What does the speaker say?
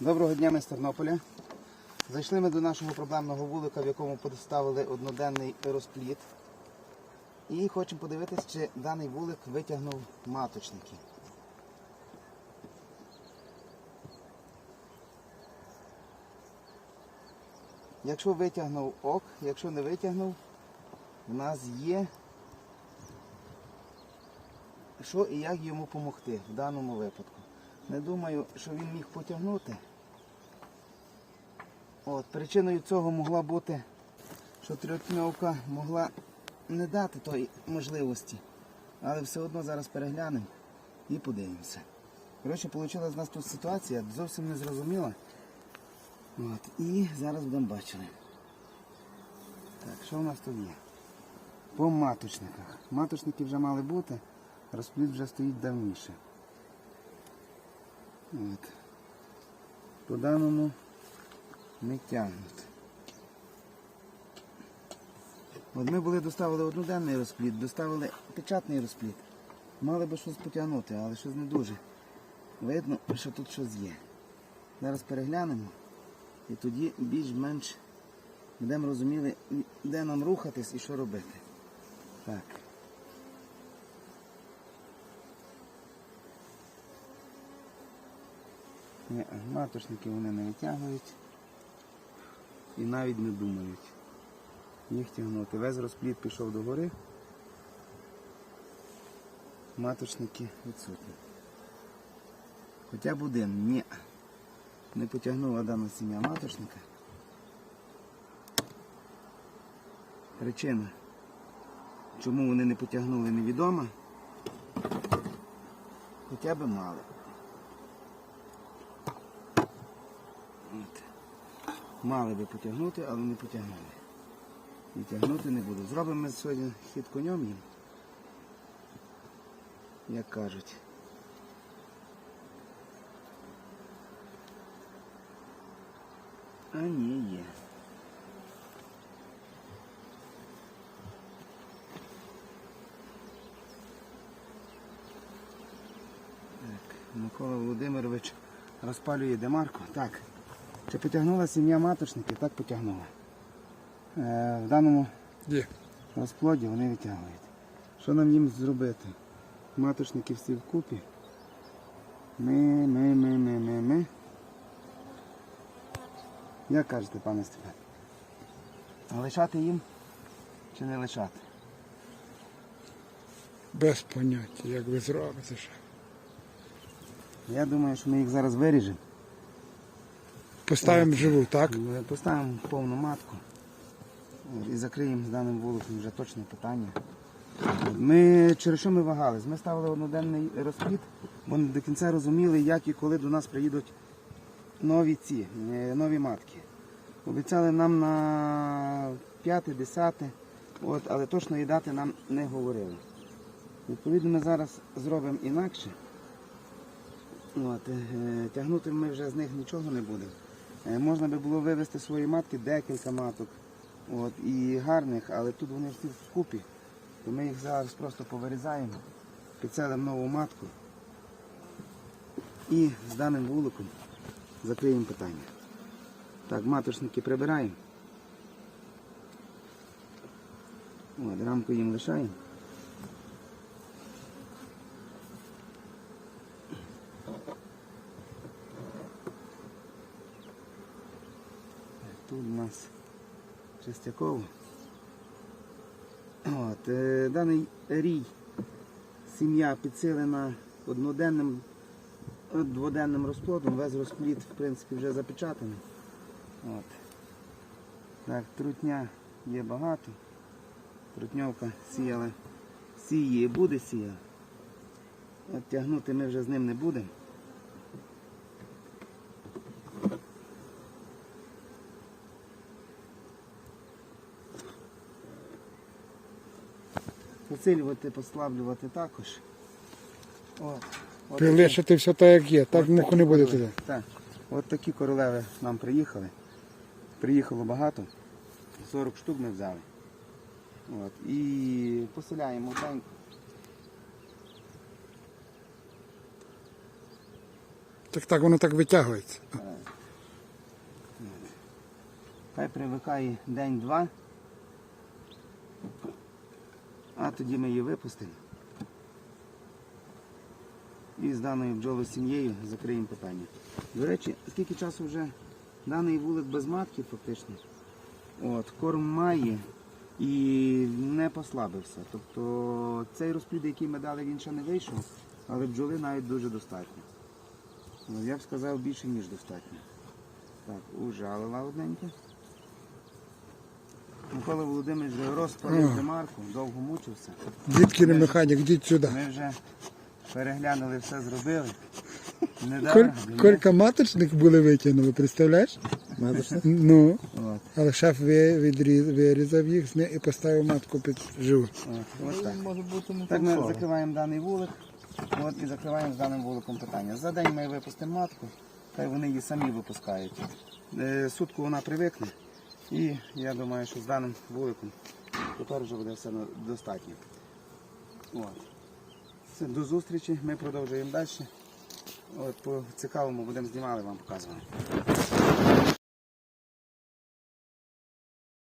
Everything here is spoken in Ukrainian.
Доброго дня, ми з Тернополя. Зайшли ми до нашого проблемного вулика, в якому поставили одноденний розпліт. І хочемо подивитися, чи даний вулик витягнув маточники. Якщо витягнув ок, якщо не витягнув, в нас є що і як йому допомогти в даному випадку. Не думаю, що він міг потягнути. От, причиною цього могла бути, що трьохтьмовка могла не дати тої можливості. Але все одно зараз переглянемо і подивимося. Коротше, вийшла з нас тут ситуація, зовсім не зрозуміла. От, і зараз будемо бачити. Так, що в нас тут є? По маточниках. Маточники вже мали бути, розплід вже стоїть давніше. От. По даному не тягнуть. От ми були доставили одноденний розплід, доставили печатний розплід. Мали би щось потягнути, але щось не дуже. Видно, що тут щось є. Зараз переглянемо і тоді більш-менш будемо розуміли, де нам рухатись і що робити. Так. Ні, матошники вони не витягують і навіть не думають їх тягнути. Весь розплід пішов до гори. Маточники відсутні. Хоча б один. Ні. Не потягнула дана сім'я маточника. Причина, чому вони не потягнули, невідома. Хоча б мали. Мали би потягнути, але не потягнули. І тягнути не буду. Зробимо ми сьогодні хід конем їм. Як кажуть. А ні, є. Так, Микола Володимирович розпалює демарку. Так. Чи потягнула сім'я маточників? Так потягнула. Е, в даному Є. розплоді вони витягують. Що нам їм зробити? Маточники всі вкупі. Ми, ми, ми, ми, ми, ми. Як кажете, пане Степан? Лишати їм чи не лишати? Без поняття, як ви зробите ще. Я думаю, що ми їх зараз виріжемо. Поставимо живу, так? Поставимо повну матку От, і закриємо з даним вуликом вже точне питання. От, Ми через що ми вагались? Ми ставили одноденний розплід, бо не до кінця розуміли, як і коли до нас приїдуть нові ці, е, нові матки. Обіцяли нам на 5-10, от, але точної дати нам не говорили. Відповідно, ми зараз зробимо інакше. От, е, тягнути ми вже з них нічого не будемо. Е, Можна би було вивезти свої матки, декілька маток. От, і гарних, але тут вони всі вкупі. То ми їх зараз просто повирізаємо, підселимо нову матку і з даним вуликом закриємо питання. Так, маточники прибираємо. От, рамку їм лишаємо. Тут у нас Чистяково. От, е, даний рій сім'я підсилена одноденним, е, дводенним розплодом, весь розплід в принципі вже запечатаний. От. Так, трутня є багато. Трутньовка сіяла, сіє буде сіяла. От тягнути ми вже з ним не будемо. Посилювати, послаблювати також. От. От Прилишити все так, як є, так муху не буде туди. Так. От такі королеви нам приїхали. Приїхало багато. 40 штук ми взяли. От. І поселяємо маленько. Так так воно так витягується. Е, Хай привикає день-два. А тоді ми її випустимо. І з даною бджолою сім'єю закриємо питання. До речі, скільки часу вже даний вулик без матки фактично. От, корм має і не послабився. Тобто цей розплід, який ми дали, він ще не вийшов, але бджоли навіть дуже достатньо. Ну, Я б сказав більше, ніж достатньо. Так, ужалила одненька. Микола Володимирович вже розпалив Ага. демарку, довго мучився. Дітки не механік, йдіть сюди. Ми вже переглянули, все зробили. Не Коль, кілька маточник були витягнули, представляєш? Ну, От, але шеф ви- відріз, вирізав їх з них і поставив матку під живот. от, от так. Може бути не Так ми закриваємо даний вулик. От і закриваємо з даним вуликом питання. За день ми випустимо матку, хай вони її самі випускають. Е, Сутку вона привикне. І я думаю, що з даним вуликом тепер вже буде все достатньо. От. Все, до зустрічі, ми продовжуємо далі. От, по цікавому будемо знімали, вам показувати.